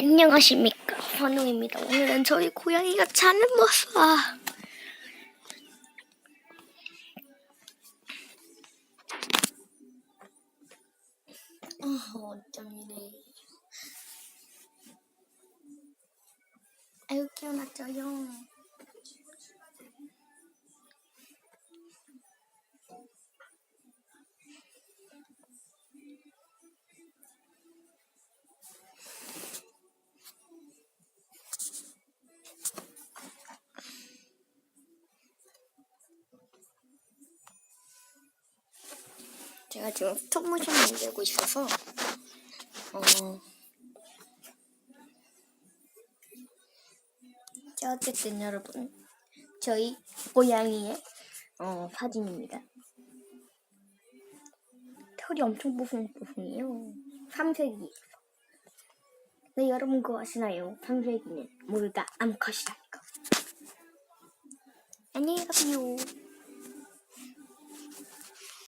안녕하십니까 환웅입니다. 오늘은 저희 고양이가 자는 모습 아. 아 어쩜 이래 아유 깨어났죠요 제가 지금 스톱모션 만들고 있어서 어. 자 어쨌든 여러분 저희 고양이의 어, 사진입니다. 털이 엄청 뽀송뽀송해요. 삼색이. 네 여러분 그거 아시나요? 삼색이는 모두 다 암컷이라니까. 안녕히 가세요.